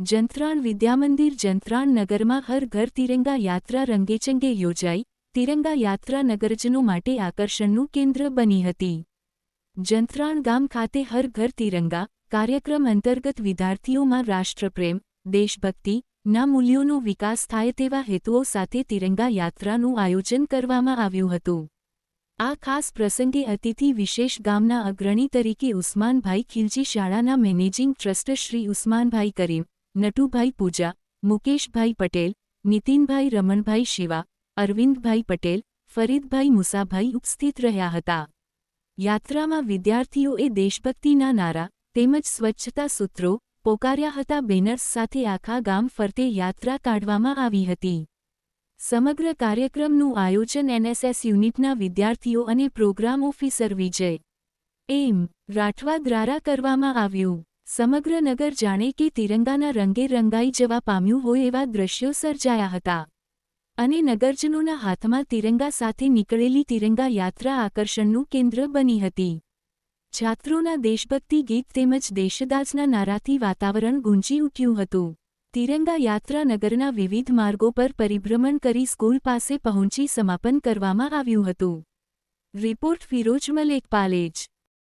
જંત્રાણ વિદ્યામંદિર જંત્રાણ નગરમાં હર ઘર તિરંગા યાત્રા રંગેચંગે યોજાઈ. તિરંગા યાત્રા નગરજનો માટે આકર્ષણનું કેન્દ્ર બની હતી. જંત્રાણ ગામ ખાતે હર ઘર તિરંગા કાર્યક્રમ અંતર્ગત વિદ્યાર્થીઓમાં રાષ્ટ્રપ્રેમ, દેશભક્તિ ના મૂલ્યોનો વિકાસ થાય તેવા હેતુઓ સાથે તિરંગા યાત્રાનું આયોજન કરવામાં આવ્યું હતું. આ ખાસ પ્રસંગે અતિથિ વિશેષ ગામના અગ્રણી તરીકે ઉસ્માનભાઈ ખિલજી શાળાના મેનેજિંગ ટ્રસ્ટ શ્રી ઉસ્માનભાઈ કરીમ નટુભાઈ પૂજા, મુકેશભાઈ પટેલ, નીતિનભાઈ રમણભાઈ શિવા, અરવિંદભાઈ પટેલ, ફરીદભાઈ મુસાભાઈ ઉપસ્થિત રહ્યા હતા. યાત્રામાં વિદ્યાર્થીઓએ દેશભક્તિના નારા, તેમજ સ્વચ્છતા સૂત્રો, પોકાર્યા હતા બેનર્સ સાથે આખા ગામ ફરતે યાત્રા કાઢવામાં આવી હતી. સમગ્ર કાર્યક્રમનું આયોજન એનએસએસ યુનિટના વિદ્યાર્થીઓ અને programme officer Vijay, M, Rathwa દ્વારા કરવામાં આવ્યું. સમગ્ર નગર જાણે કે તિરંગાના રંગે રંગાઈ જવા પામ્યું હોય એવા દ્રશ્યો સર્જાયા હતા. અને નગરજનોના હાથમાં તિરંગા સાથે નીકળેલી તિરંગા યાત્રા આકર્ષણનું કેન્દ્ર બની હતી. છાત્રોના દેશભક્તિ ગીત તેમજ દેશદાસના નારાથી વાતાવરણ ગુંજી ઉઠ્યું હતું. તિરંગા યાત્રા નગરના વિવિધ માર્ગો પર પરિભ્રમણ કરી સ્કૂલ પાસે પહોંચી સમાપન કરવામાં આવ્યું હતું. રિપોર્ટ ફિરોજ મલેક પાલેજ.